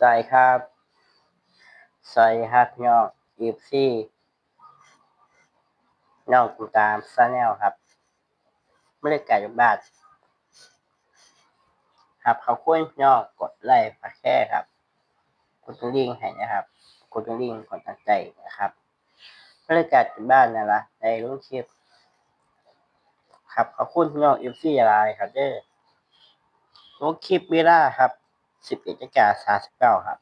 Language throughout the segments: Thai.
สวัสดีครับสวัสดีครับพี่น้องอีฟซี่น้องกุตามซาแนลครับ ไม่ได้ไก่บ้านครับเขาควรพี่น้องกดไลค์ฝาแค่ครับ กดกระดิ่งให้นะครับ กดกระดิ่งกดตั้งใจนะครับไม่ได้ไก่บ้านนะละในรุ่นคลิปครับขอบคุณพี่น้องอีฟซี่อะไรครับเด้อลงคลิปเวลาครับ สิบเอ็ดนาฬิกาสามสิบเก้าครับ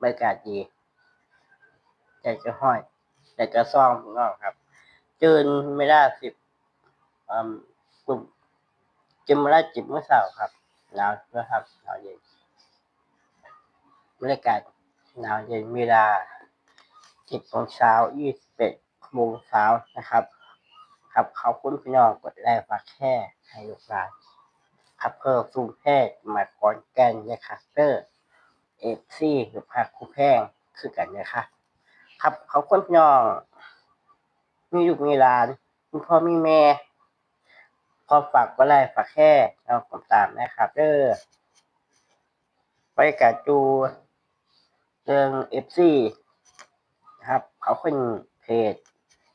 บรรยากาศดีใจจะห้อยใจจะซ่องน้องครับจืนไม่ได้สิบกลุ่มจึงมาได้จิบเมื่อเช้าครับหนาวนะครับหนาวเย็นบรรยากาศหนาวเย็นเวลาเจ็ดโมงเช้ายี่สิบเอ็ดโมงเช้านะครับ ครับขอบคุณพี่น้องกดไลค์ฝากแค่ให้ลูกหลาน ครับเพิ่มสูงแพทย์มาก่อนแกนยาคาสเตอร์เอฟซีหรือผักคู่แพงคือกันนะคะครับเขาคนน้อง มีลูกมีหลานมีพ่อมีแม่พอฝากก็ไลค์ฝากแค่เราผมตามนะครับเด้อบรรยากาศดูเรื่องเอฟซีครับ เขาเป็นเพจ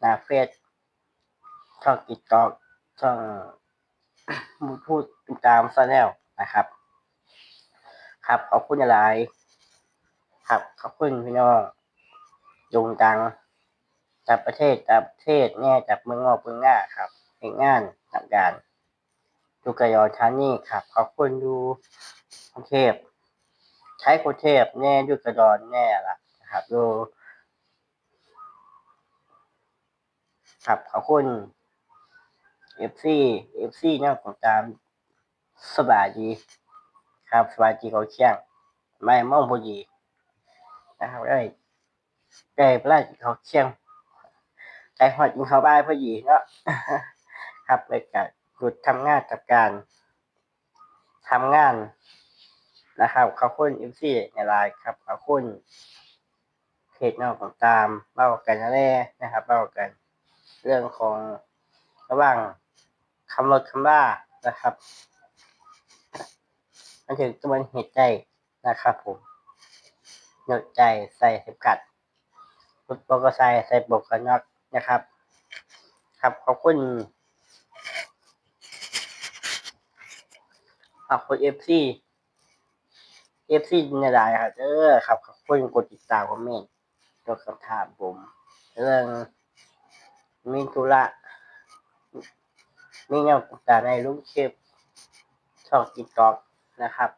นาเฟซช่องติ๊กต็อกช่อง มูพูดติดตามซะแล้วนะครับ ครับขอบคุณอะไรครับขอบคุณพี่น้องยงดังจากประเทศจากประเทศแน่จากเมืองนอกเมืองหน้าครับเป็นงานทำการดูกระยอนชานี่ครับ ขอบคุณดูกรุงเทพใช้กรุงเทพแน่ดูกระดอนแน่ละครับดูครับขอบคุณ เอฟซีเอฟซีเนี่ยผมตามสบายดีครับสบายดีเขาเชียงไม่มองพอดีนะครับได้ได้ปลาดเขาเชียงใจหอดกินเขาบ้ายพอดีเนาะครับเลยกับหยุดทำงานกับการทำงานนะครับเขาคุณเอฟซีในไลน์ครับเขาคุณเพจนอกของตามเล่ากันแน่นะครับเล่ากัน เรื่องของระหว่าง คำลดคำว่านะครับมันถึงตัวเหตุใจนะครับผมหตุใจใส่เข็มขัดรถปกใส่ใส่บกกันน็อกนะครับ ครับขอบคุณขอบคุณเอฟซีเอฟซีในไลน์ครับเออครับขอบคุณกดติดตามคอมเมนต์ตอบคำถามผม เรื่องมีธุระ มีแนวต่างในรูปคลิปช่องติ๊กต็อกนะครับ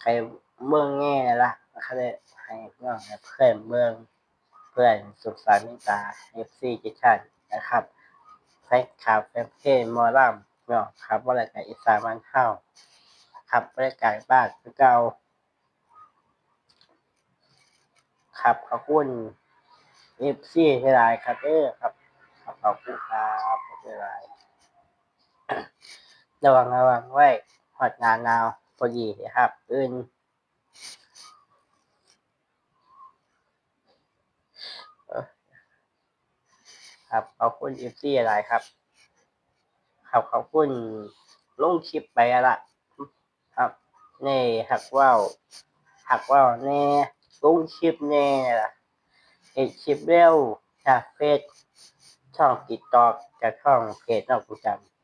ใครเมืองแง่ละเขาได้ให้เพื่อนเพื่อนเมืองเพื่อนสุขสันต์มิตาเอฟซีจิชันนะครับแฟนคลับแฟนเพจมอลัมเนาะครับว่าอะไรกับอิสามันเท่าครับบรรยากาศบ้านเก่าครับขอบคุณเอฟซีที่ไลน์ครับเออครับขอบคุณครับที่ไลน์ ระวังระวังไว้หอดหนาหนาวพอดีนะครับอื่นเอ่อครับขอบคุณเอฟซีอะไรครับครับขอบคุณลงคลิปไปละครับนี่หักว่าวหักว่าวแน่ลงคลิปแน่ละเอ็ดคลิปเร็วจากเฟซช่องติดต่อจากช่องเพจนอกประจำ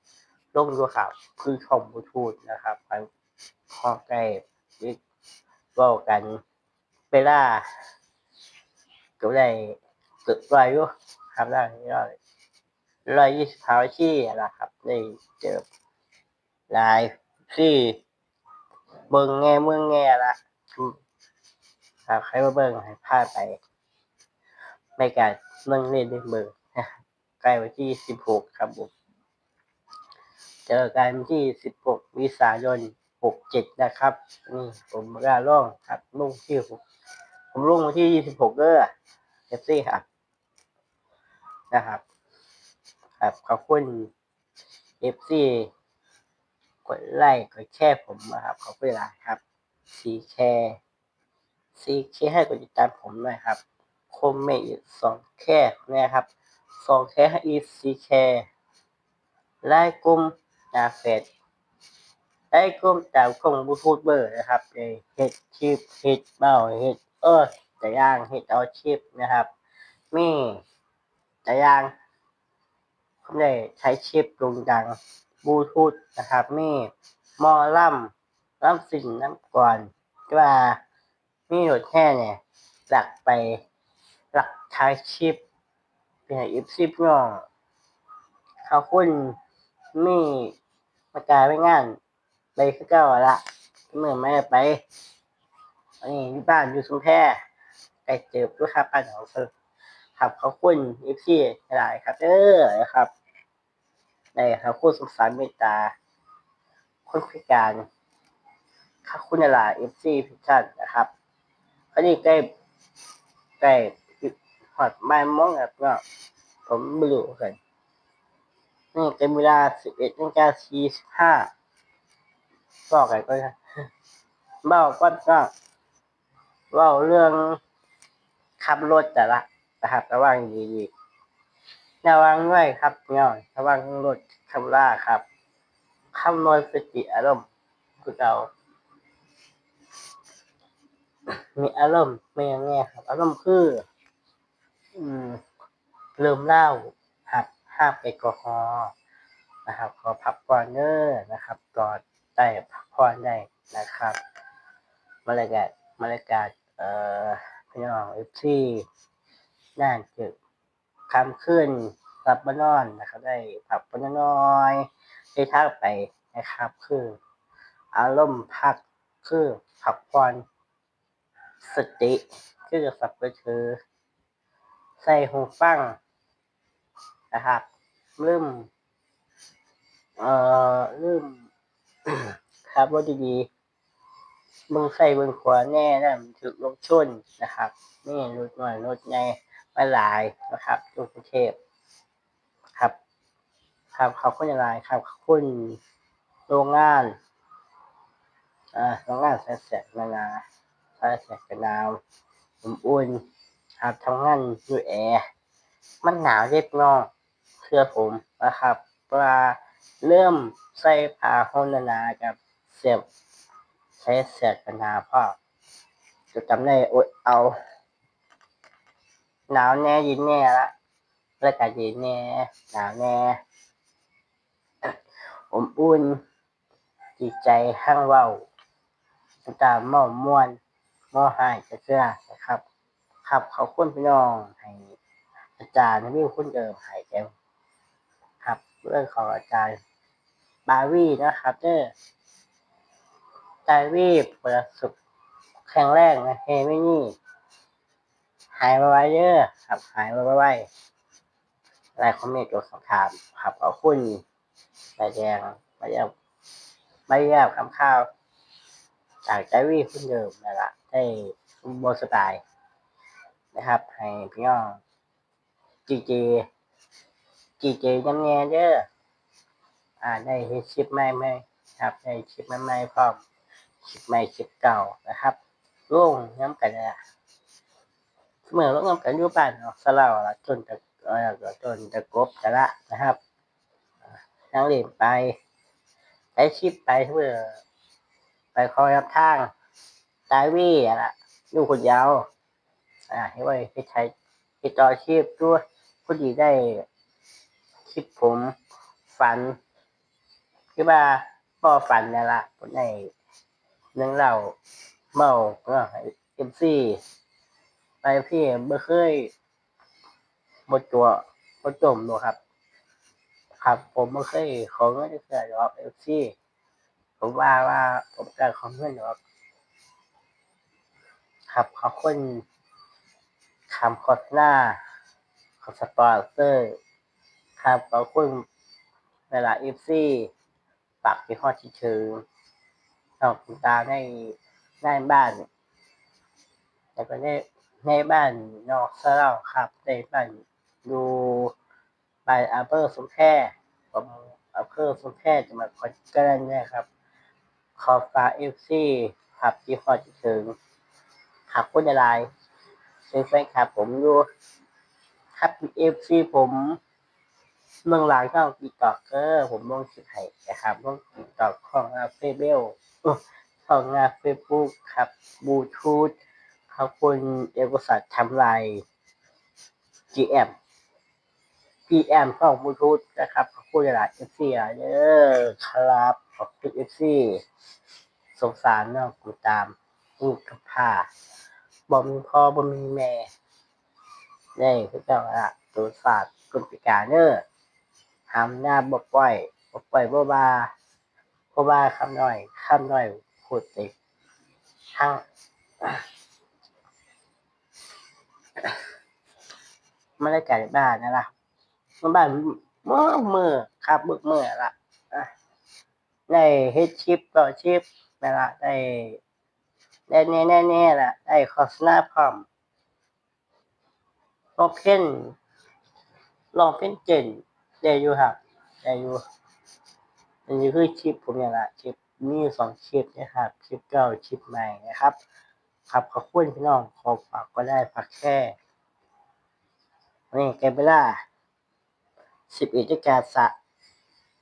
ลงดูครับคือช่องบลูทูธนะครับข้อใกล้วิเว้ากันเวลาก็ได้เกิดรอยอยู่ครับได้ร้อยร้อยยี่สิบเท้าชี่นะครับได้เจอหลายที่เบิ่งแง่เมืองแง่ละครับใครมาเบิ่งให้พลาดไปในการเมืองเล่นเบิ่งใกล้วันที่สิบหกครับผม เจอกันที่16วิสายน67นะครับนี่ผมกล้าล่องครับลงที่ผมผมลงวันที่26เด้อเอฟซีครับนะครับครับขอบคุณเอฟซีกดไลค์กดแชร์ผมนะครับขอบคุณหลายครับซีแชร์ซีแชร์ให้กดติดตามผมด้วยครับคมเมอีกสองแค่นะครับสองแค่ให้อีซีแชร์ไลน์กลุ่ม หน้าเฟซได้กลุ่มจากกลุ่มบูทูธเบอร์นะครับเฮ็ดชีพเฮ็ดเบ้าเฮ็ดเออแต่ย่างเฮ็ดเอาชีพนะครับ มีแต่ย่างผมได้ใช้ชิปลงดังบูทูธนะครับ มีมอล่ำล่ำสิ่งน้ำก่อนว่ามีโหลดแค่เนี่ย หลักไปหลักใช้ชิปเป็นอีฟซิปน้องเขาคุณมี มากายไปงานไปคือเก่าละเมื่อไม่ไปอันนี้อยู่บ้านอยู่ชุมแพไปเจอลูกค้าป้านของเพิ่นครับขอบคุณอีพี่หลายครับ เออนะครับได้ครับคุณสงสารเมตตาคนพิการครับคุณหลายเอฟซีพิชันนะครับอันนี้ใกล้ใกล้หอดบ่ายโมงแล้วก็ผมไม่รู้กัน นี่เป็นเวลาสิบเอ็ดนาฬิกาสี่สิบห้าบอกไงก็เบ้าก็ก็เล่าเรื่องขับรถแต่ละนะครับระวังดีๆระวังด้วยครับเนี่ยระวังรถขับล่าครับคำนวณสติอารมณ์คือเรามีอารมณ์ไม่ยังไงครับ อารมณ์คือ อืมเริ่มเล่า ห้ามแอลกอฮอล์นะครับขอพับก่อนเนอร์นะครับก่อนได้พักผ่อนได้นะครับบรรยากาศบรรยากาศเอ่อพี่น้องเอฟซีน่านจึกคำขึ้นกลับมานอนนะครับ ได้พักผ่อนน้อยได้ทักไปนะครับ คือ อารมณ์พักคือพักผ่อนสติคือสับไปคือ ใส่หูฟังนะครับ ลืมเอ่อลืมครับว่าดีๆเบิ่งใส่เบิ่งขวาแน่นะมันถูกลงชนนะครับ นี่รถหน่อยรถใหญ่มาหลายนะครับทุกประเทศครับ ครับเขาคนหลายครับคุณโรงงานอ่าโรงงานแสนแสบนานาแสนแสบกระนาวอุ่นๆครับทำงานอยู่แอร์มันหนาวเล็กน้อย เสื้อผมนะครับว่าเริ่มใส่ผ้าห่มหนากับเสียบใช้เสียบกันนาพ่อจะจำได้อดเอา หนาวแน่ยินแน่ละแล้วก็ย็นแน่หนาวแน่อบอุ่นจิตใจข้างเว้าน้ำตาเมาม่วนเมาหายจะเชื่อนะครับ ครับเขาคุณพี่น้องให้อาจารย์วิวคุณเดิมให้แกครับ เรื่องของอาจารย์บาวีนะครับเด้ออาจวีเปิดสุขแข็งแรงนะเฮไม่นี่หายไวเด้อครับหายไวๆอะไรคอมเมนต์ตัวสอบถามครับเอาคุณใบแดงใบแดงใบแดงคำข้าว จากใจวีคุณเดิมนั่นละได้โบสไตล์นะครับ ให้พี่น้องจีเจ จีเจยังแง่เด้ออ่าได้เฮ็ดคลิปใหม่ไหมครับได้คลิปใหม่ๆพร้อมคลิปใหม่คลิปเก่านะครับลงย้ำกันนะเมื่อลงย้ำกันอยู่บ้านเนาะสลาวละจนจะเออจนจะกบจะละนะครับนั่งเล่นไปใช้ชิปไปเพื่อไปคอยรับทางตายวี่อะละลูกคนยาวอ่าให้ไว้ให้ใช้ติดต่อชีพด้วยพอดีได้ คลิปผมฝัน คือว่าพ่อฝันนี่ละผมในเรื่องเล่าเมาก็เอ็มซีไปพี่เมื่อเคยหมดตัวหมดจมดูครับ ครับ ผมไม่เคยขอเงินเสียหรอกเอฟซีผมว่าว่าผมการขอเงินหรอกครับขอบคุณคำโฆษณาของสปอนเซอร์ ครับขอบคุณเวลาเอฟซีปากที่ข้อที่ถึงนอกตาในในบ้านแล้วก็ในในบ้านนอกซะแล้วครับในบ้านดูบานอาเบอร์สมแพรผมอาเบอร์สมแพรจะมาคอนเกนนี่ยครับ ขอบฟ้าเอฟซีครับที่ข้อที่ถึงขับคุณอะไรเป็นแฟนคลับผมอยู่ครับเอฟซีผม เมืองหลังช่องติ๊กต็อกเกอร์ผมลงคลิปให้นะครับลงติ๊กต็อกของอาเฟเบลของอาเฟบุ๊กครับบูทูธขอบคุณเอกสัตทำลาย GM PM ของบูทูธนะครับขอบคุณหลายเอฟซีหลายเด้อครับขอบคุณเอฟซีสงสารเนาะกูตามลูกกับผ้าบ่มีพ่อบ่มีแม่นี่คือเจ้าละตัวศาสตร์กุลปิการเนอร์ ทำหน้าบ่ปล่อยบ่ปล่อยบ่บาบ่บาคำน้อยคำน้อยพูดติทั้งไม่ได้ไก่บ้านนะล่ะมันบ้านเมื่อเมื่อครับเมื่อเมื่อละอะได้เฮดชิปต่อชิปนั่นละได้ได้แน่แน่แน่ละได้โฆษณาพร้อมลองเพ่นลองเพ่นเจน ได้อยู่ครับได้อยู่อันนี้คือชิปผมเนี่ยละชิปมีอยู่สองชิปนะครับชิปเก่าชิปใหม่นะครับ ครับขอบคุณพี่น้องขอฝากก็ได้พักแค่นี่แกเวลาสิบเอ็ดนาฬิกาสะ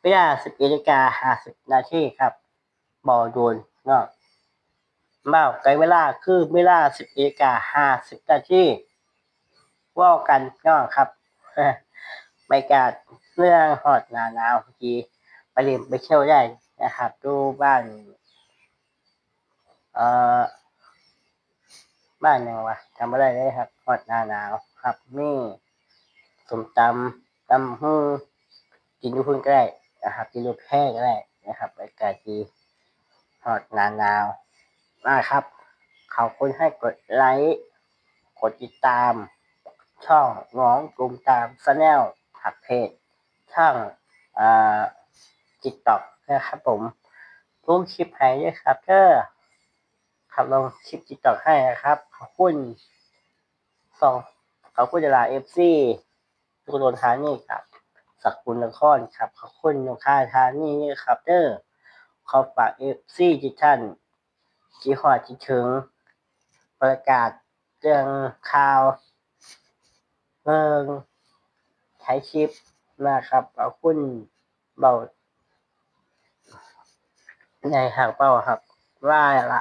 เวลาสิบเอ็ดนาฬิกาห้าสิบนาทีครับบอลโดนเนาะเมาไกลเวลาคือเวลาสิบเอ็ดนาฬิกาห้าสิบนาทีว่ากันเนาะครับไม่กาด เรื่องหอดหนาหนาวเมื่อกี้ไปเรียนไปเที่ยวได้นะครับดูบ้าน เอ่อ บ้านยังวะจำไม่ได้เลยครับหอดหนาหนาวครับนี่สมตำตำหูกินอยูพุ่นก็ได้นะครับกินลูแพ้ก็ได้นะครับอากาศดีหอดหนาหนาวนะครับขอบคุณให้กดไลค์กดติดตาม ช่องน้องกลุ่มตามชาแนลถักเพจ ช่องอ่าติ๊กต็อกนะครับผมลงคลิปให้ด้วยครับเด้อครับลองคลิปติ๊กต็อกให้นะครับ ขอบคุณสองขอบคุณจลาเอฟซีทุกโดนทานี่ครับสักคุณนครครับ ขอบคุณนงค่าทานี่นี่ครับเด้อขอฝากเอฟซีจิตท่านจีหอดจีถึง ประกาศเรื่องข่าวเรื่องใช้คลิป นะครับขอบคุณเบาในหางเป้าครับว่าละ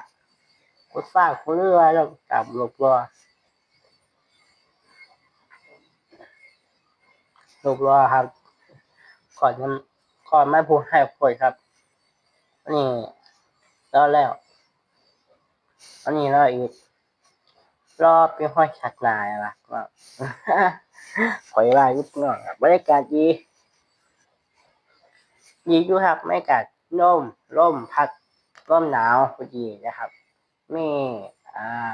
กูสร้างกูเรื่อยแล้วกลับหลบรอหลบรอครับก่อนก่อนไม่พูดให้คุยครับนี่แล้วแล้วอันนี้แล้วอีกรอบเป็นห้อยชัดนายละว่าถอยลายยุบเนาะครับบรรยากาศดีดีอยู่ครับบรรยากาศร่มร่มพัดร่มหนาวพอดีนะครับมีอ่า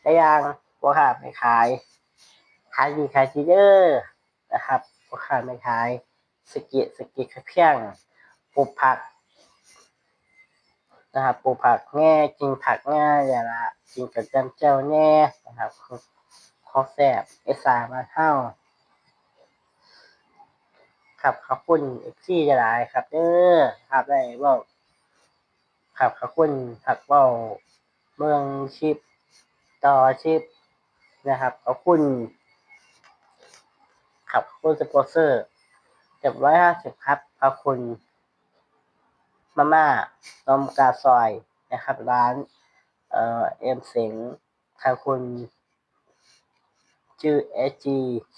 ได้ยางบัวขาดไม่ขาย ขายดีขายดีเด้อนะครับบัวขาดไม่ขายสกิสเกิเพียงปลูกผักนะครับปลูกผักแง่กินผักง่ายอย่างละกินกับจำเจ้าแน่นะครับ ข้อแสบเอสามาเท่าครับขอบคุณเอฟซีจะหลายครับเด้อครับได้เว่าครับขอบคุณผักเว่าเมืองชิปต่อชิปนะครับขอบคุณครับขอบคุณสปอนเซอร์เจ็ดร้อยห้าสิบครับขอบคุณมาม่านมกาซอยนะครับ ร้านเอ่อเอ็มเสงขอบคุณ ชื่อ SG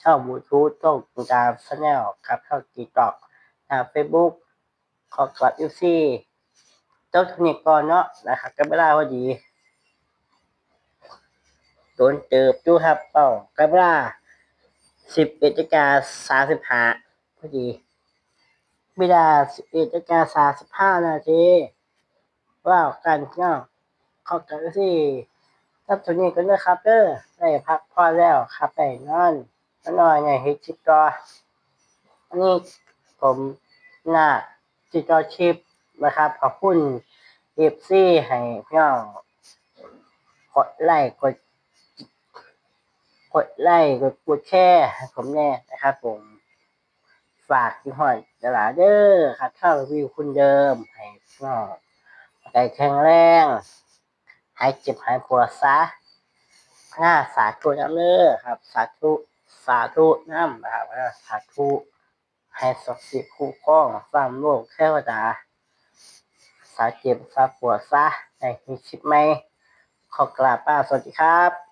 ช่องบลูทูธต้องตามช n แนลครับเข้าติ๊กต็อกทางเฟซบุ๊กขอกอดยูซี่เจ้าเทคนิคก่อนเนาะนะครับก็ไม่ได้พอดีโดนเติบดูครับเป้าก็ไม่ได้สิบเอ็ดกาสามสิบห้าพอดีไม่ได้สิบเอ็ดกาสามสิบห้านาทีว้าวกันเนาะขอกอดยูซี่ ครับตัวนี้ก็เลือกครับเด้อได้พักพอแล้วครับไปนอนนอนไงเฮ็ดชิปต่ออันนี้ผมหน้าจิตอชิปนะครับ ขอบคุณเอฟซีให้พี่น้องกดไลค์กดกดไลค์กดกดแชร์ผมแน่นะครับผมฝากที่หอยตลาดเด้อครับเข้าวิวคุณเดิมให้พี่น้องใจแข็งแรง หายเจ็บหายปวดซะหน้าสาธุนะเลยครับ สาธุสาธุน้ำนะครับสาธุให้ศักดิ์สิทธิ์คุ้มครองสร้างโลกแค่วดาสาเจ็บสาปวดซะในมีชิปไหมขอกราบลาสวัสดีครับ